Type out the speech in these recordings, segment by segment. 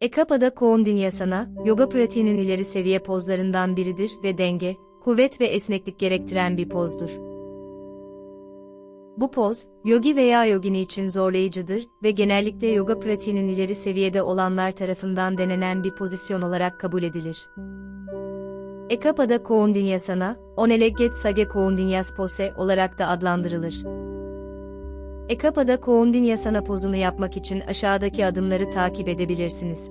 Ekapada Koundinyasana, yoga pratiğinin ileri seviye pozlarından biridir ve denge, kuvvet ve esneklik gerektiren bir pozdur. Bu poz, yogi veya yogini için zorlayıcıdır ve genellikle yoga pratiğinin ileri seviyede olanlar tarafından denenen bir pozisyon olarak kabul edilir. Ekapada Koundinyasana, Oneleget Sage Koundinyas Pose olarak da adlandırılır. Ekapada Koundinyasana pozunu yapmak için aşağıdaki adımları takip edebilirsiniz.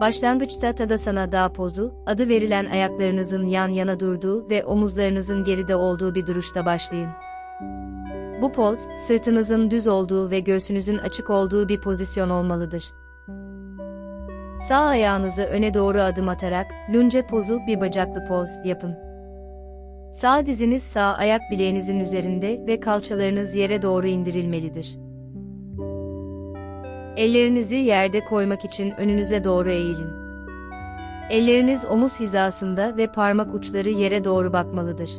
Başlangıçta Tadasana Dağ pozu, adı verilen ayaklarınızın yan yana durduğu ve omuzlarınızın geride olduğu bir duruşta başlayın. Bu poz, sırtınızın düz olduğu ve göğsünüzün açık olduğu bir pozisyon olmalıdır. Sağ ayağınızı öne doğru adım atarak, lunge pozu bir bacaklı poz yapın. Sağ diziniz sağ ayak bileğinizin üzerinde ve kalçalarınız yere doğru indirilmelidir. Ellerinizi yerde koymak için önünüze doğru eğilin. Elleriniz omuz hizasında ve parmak uçları yere doğru bakmalıdır.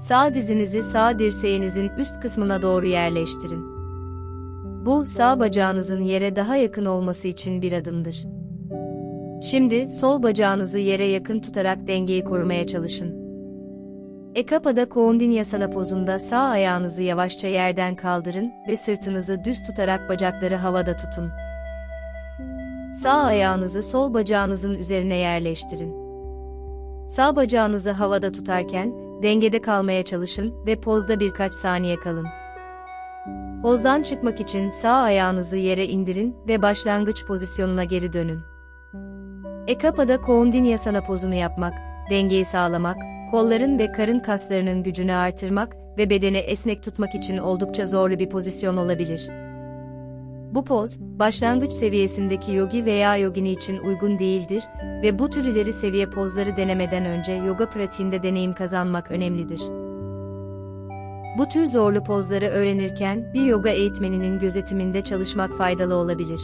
Sağ dizinizi sağ dirseğinizin üst kısmına doğru yerleştirin. Bu, sağ bacağınızın yere daha yakın olması için bir adımdır. Şimdi, sol bacağınızı yere yakın tutarak dengeyi korumaya çalışın. Ekapada Koundinyasana pozunda sağ ayağınızı yavaşça yerden kaldırın ve sırtınızı düz tutarak bacakları havada tutun. Sağ ayağınızı sol bacağınızın üzerine yerleştirin. Sağ bacağınızı havada tutarken, dengede kalmaya çalışın ve pozda birkaç saniye kalın. Pozdan çıkmak için sağ ayağınızı yere indirin ve başlangıç pozisyonuna geri dönün. Ekapada Koundinyasana pozunu yapmak, dengeyi sağlamak, kolların ve karın kaslarının gücünü artırmak ve bedeni esnek tutmak için oldukça zorlu bir pozisyon olabilir. Bu poz, başlangıç seviyesindeki yogi veya yogini için uygun değildir ve bu tür ileri seviye pozları denemeden önce yoga pratiğinde deneyim kazanmak önemlidir. Bu tür zorlu pozları öğrenirken bir yoga eğitmeninin gözetiminde çalışmak faydalı olabilir.